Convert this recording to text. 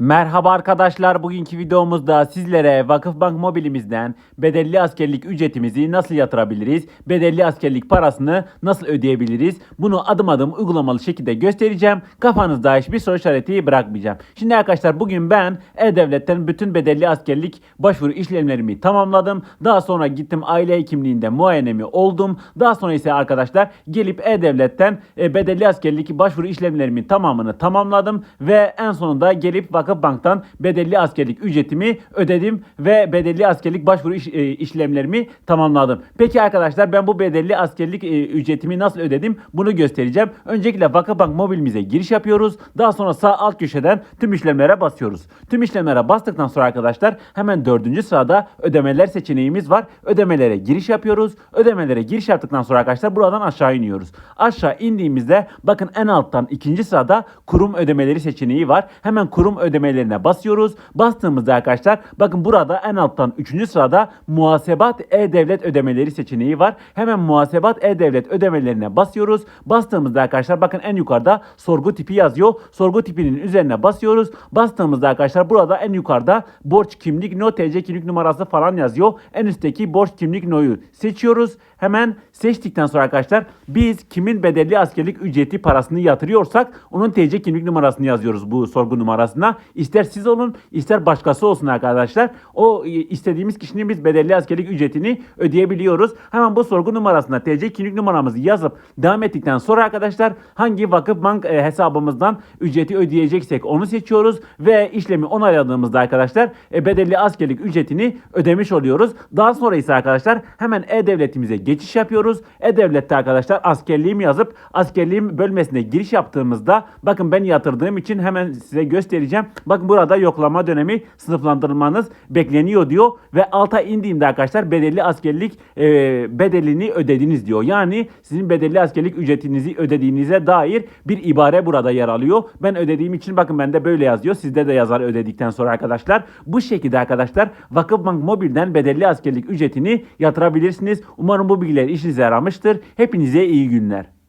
Merhaba arkadaşlar. Bugünkü videomuzda sizlere Vakıfbank mobilimizden bedelli askerlik ücretimizi nasıl yatırabiliriz? Bedelli askerlik parasını nasıl ödeyebiliriz? Bunu adım adım uygulamalı şekilde göstereceğim. Kafanızda hiçbir soru işareti bırakmayacağım. Şimdi arkadaşlar bugün ben E-Devlet'ten bütün bedelli askerlik başvuru işlemlerimi tamamladım. Daha sonra gittim aile hekimliğinde muayenemi oldum. Daha sonra ise arkadaşlar gelip E-Devlet'ten e, bedelli askerlik başvuru işlemlerimin tamamını tamamladım ve en sonunda gelip Vakıfbank'tan bedelli askerlik ücretimi ödedim ve bedelli askerlik başvuru iş- e, işlemlerimi tamamladım. Peki arkadaşlar ben bu bedelli askerlik e, ücretimi nasıl ödedim bunu göstereceğim. Öncelikle Vakıfbank mobilimize giriş yapıyoruz. Daha sonra sağ alt köşeden tüm işlemlere basıyoruz. Tüm işlemlere bastıktan sonra arkadaşlar hemen dördüncü sırada ödemeler seçeneğimiz var. Ödemelere giriş yapıyoruz. Ödemelere giriş yaptıktan sonra arkadaşlar buradan aşağı iniyoruz. Aşağı indiğimizde bakın en alttan ikinci sırada kurum ödemeleri seçeneği var. Hemen kurum ödemelerine basıyoruz. Bastığımızda arkadaşlar bakın burada en alttan üçüncü sırada muhasebat e-devlet ödemeleri seçeneği var. Hemen muhasebat e-devlet ödemelerine basıyoruz. Bastığımızda arkadaşlar bakın en yukarıda sorgu tipi yazıyor. Sorgu tipinin üzerine basıyoruz. Bastığımızda arkadaşlar burada en yukarıda borç kimlik no TC kimlik numarası falan yazıyor. En üstteki borç kimlik no'yu seçiyoruz. Hemen seçtikten sonra arkadaşlar biz kimin bedelli askerlik ücreti parasını yatırıyorsak onun TC kimlik numarasını yazıyoruz bu sorgu numarasına. İster siz olun ister başkası olsun arkadaşlar. O e, istediğimiz kişinin biz bedelli askerlik ücretini ödeyebiliyoruz. Hemen bu sorgu numarasına TC kimlik numaramızı yazıp devam ettikten sonra arkadaşlar hangi vakıf bank e, hesabımızdan ücreti ödeyeceksek onu seçiyoruz ve işlemi onayladığımızda arkadaşlar e, bedelli askerlik ücretini ödemiş oluyoruz. Daha sonra ise arkadaşlar hemen e-devletimize geçiş yapıyoruz. E-devlette arkadaşlar askerliğimi yazıp askerliğim bölmesine giriş yaptığımızda bakın ben yatırdığım için hemen size göstereceğim. Bakın burada yoklama dönemi sınıflandırmanız bekleniyor diyor ve alta indiğimde arkadaşlar bedelli askerlik e, bedelini ödediniz diyor. Yani sizin bedelli askerlik ücretinizi ödediğinize dair bir ibare burada yer alıyor. Ben ödediğim için bakın bende böyle yazıyor. Sizde de yazar ödedikten sonra arkadaşlar. Bu şekilde arkadaşlar Vakıfbank Mobil'den bedelli askerlik ücretini yatırabilirsiniz. Umarım bu bilgiler işinize yaramıştır. Hepinize iyi günler.